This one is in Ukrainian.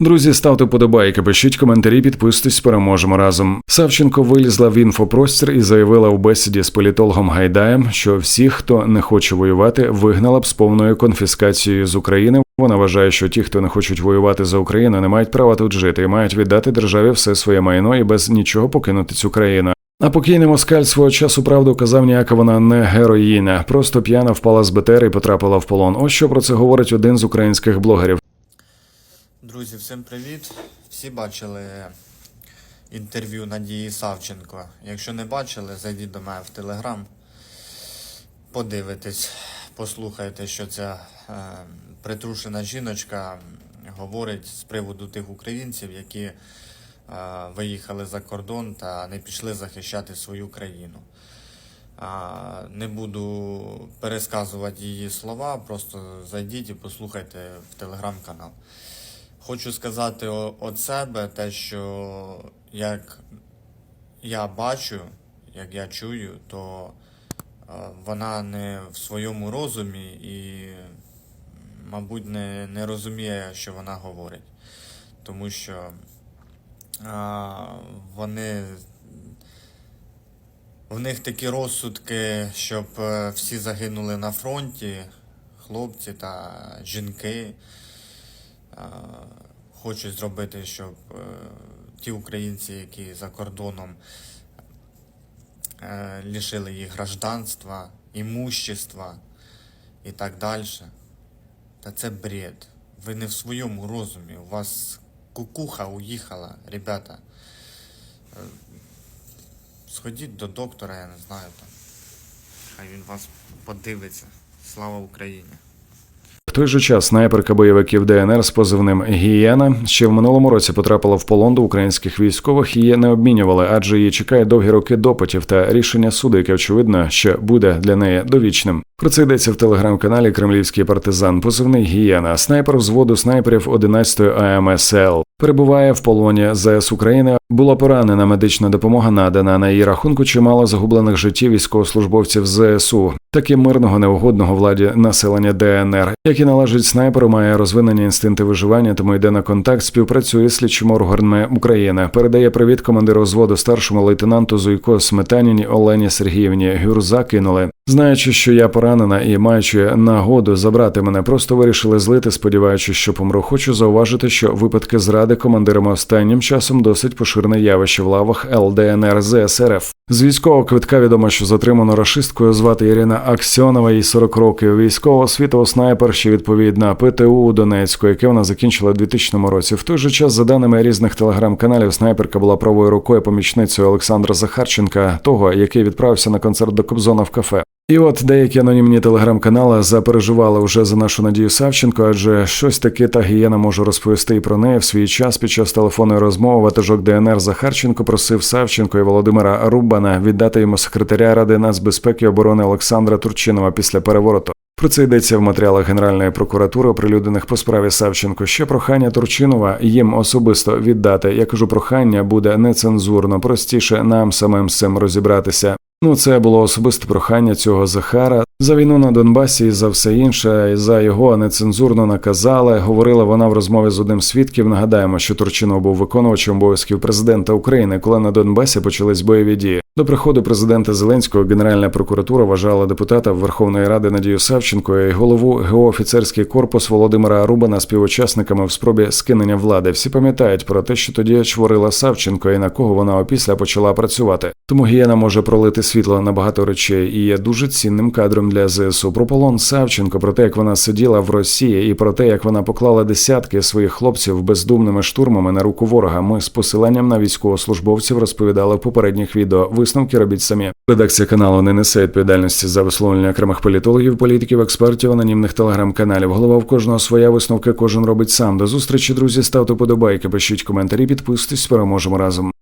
Друзі, ставте подобайки, пишіть коментарі, підписуйтесь, переможемо разом. Савченко вилізла в інфопростір і заявила у бесіді з політологом Гайдаєм, що всіх, хто не хоче воювати, вигнала б з повною конфіскацією з України. Вона вважає, що ті, хто не хочуть воювати за Україну, не мають права тут жити і мають віддати державі все своє майно і без нічого покинути цю країну. А покійний москаль свого часу правду казав, ніяка вона не героїня, просто п'яна впала з БТР і потрапила в полон. Ось що про це говорить один з українських блогерів. Друзі, всім привіт! Всі бачили інтерв'ю Надії Савченко. Якщо не бачили, зайдіть до мене в Телеграм, подивитесь, послухайте, що ця е, притрушена жіночка говорить з приводу тих українців, які е, виїхали за кордон та не пішли захищати свою країну. Не буду пересказувати її слова, просто зайдіть і послухайте в телеграм-канал. Хочу сказати від себе те, що як я бачу, як я чую, то е, вона не в своєму розумі і, мабуть, не, не розуміє, що вона говорить. Тому що а, вони в них такі розсудки, щоб е, всі загинули на фронті, хлопці та жінки. Е, Хочуть зробити, щоб е, ті українці, які за кордоном е, лишили їх гражданства, імущества і так далі. Та це бред. Ви не в своєму розумі. У вас кукуха уїхала, ребята. Сходіть до доктора, я не знаю там. Хай він вас подивиться. Слава Україні! В той же час снайперка бойовиків ДНР з позивним Гієна ще в минулому році потрапила в полон до українських військових. Її не обмінювали, адже її чекає довгі роки допитів та рішення суду, яке очевидно ще буде для неї довічним. Про це йдеться в телеграм-каналі Кремлівський партизан, позивний Гієна, снайпер взводу снайперів 11-ї АМСЛ. Перебуває в полоні ЗС України. Була поранена медична допомога надана на її рахунку чимало загублених життів військовослужбовців ЗСУ, таки мирного неугодного владі населення ДНР, який належить снайперу, має розвинені інстинкти виживання, тому йде на контакт, співпрацює з слідчими органами України. Передає привіт командиру взводу старшому лейтенанту Зуйко Сметаніні Олені Сергіївні Гюрза кинули. Знаючи, що я поранена і маючи нагоду забрати мене, просто вирішили злити, сподіваючись, що помру. Хочу зауважити, що випадки зради командирами останнім часом досить поширене явище в лавах ЛДНР ЗСРФ. З військового квитка відомо, що затримано рашисткою звати Ірина Аксьонова, їй 40 років. Військова освітова снайпер, що відповідна ПТУ у Донецьку, яке вона закінчила у 2000 році. В той же час, за даними різних телеграм-каналів, снайперка була правою рукою помічницею Олександра Захарченка, того, який відправився на концерт до Кобзона в кафе. І от деякі анонімні телеграм-канали запереживали вже за нашу Надію Савченко, адже щось таке та гієна може розповісти і про неї в свій час під час телефонної розмови ватажок ДНР Захарченко просив Савченко і Володимира Рубана віддати йому секретаря Ради нацбезпеки і оборони Олександра Турчинова після перевороту. Про це йдеться в матеріалах Генеральної прокуратури, оприлюднених по справі Савченко. Ще прохання Турчинова їм особисто віддати. Я кажу, прохання буде нецензурно, простіше нам самим з цим розібратися. Ну, це було особисте прохання цього Захара за війну на Донбасі і за все інше, і за його нецензурно наказали. Говорила вона в розмові з одним свідків. Нагадаємо, що Турчинов був виконувачем обов'язків президента України, коли на Донбасі почались бойові дії. До приходу президента Зеленського Генеральна прокуратура вважала депутата Верховної Ради Надію Савченко і голову геоофіцерський корпус Володимира Рубана співучасниками в спробі скинення влади. Всі пам'ятають про те, що тоді чворила Савченко і на кого вона опісля почала працювати. Тому гієна може пролити світло на багато речей і є дуже цінним кадром для ЗСУ. Про полон Савченко, про те, як вона сиділа в Росії, і про те, як вона поклала десятки своїх хлопців бездумними штурмами на руку ворога. Ми з посиланням на військовослужбовців розповідали в попередніх відео. Висновки робіть самі. Редакція каналу не несе відповідальності за висловлення окремих політологів, політиків, експертів, анонімних телеграм-каналів. Голова в кожного своя висновка, кожен робить сам. До зустрічі, друзі. Ставте подобайки, пишіть коментарі, підписуйтесь, переможемо разом.